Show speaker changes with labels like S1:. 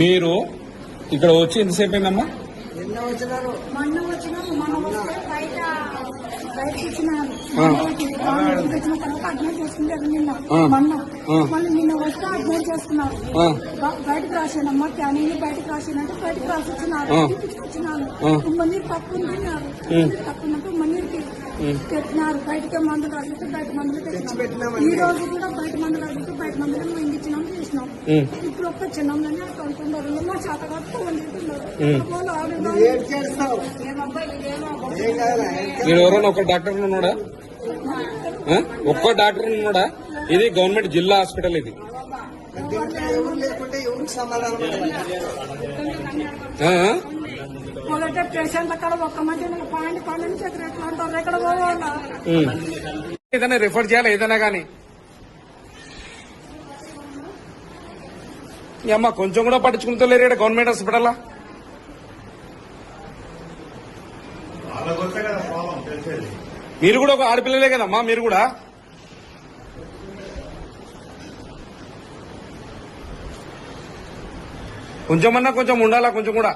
S1: మీరు ఇక్కడ వచ్చి ఎంతసేపు అయిందమ్మా?
S2: నిన్న
S3: వస్తే అడ్మిట్ బయటకు రాసానమ్మా క్యానింగ్ బయటకు రాసానంటే బయటకు రాసి వచ్చినారు
S1: ఆ.
S3: వచ్చినాను
S1: ఆ.
S3: మందిర్ తప్పు ఉంటున్నారు తప్పు ఉన్నట్టు మందిరికి పెట్టినారు. బయటకే మందులు రాసిస్తే బయట మందులు. ఈ రోజు కూడా బయట మందులు రాసిస్తే బయట మందులు మేము ఇచ్చినాం చేసినాం. అంటున్నారు మా చేత
S1: మీరు ఎవరైనా ఒక డాక్టర్ ఉన్నాడా? ఒక్క డాక్టర్ ఉన్నాడా ఇది గవర్నమెంట్ జిల్లా హాస్పిటల్ ఇది?
S3: మొదట పేషెంట్ అక్కడ ఒక్క మంది పాయింట్ పన్నెండు ఎక్కడ పోవాలా.
S1: ఏదైనా రిఫర్ చేయాలి ఏదైనా కానీ అమ్మ కొంచెం కూడా పట్టించుకుంటలేరు ఈడ గవర్నమెంట్ హాస్పిటల్ మీరు కూడా ఒక ఆడపిల్లలే కదమ్మా మీరు కూడా? కొంచెమన్నా కొంచెం ఉండాలా కొంచెం కూడా?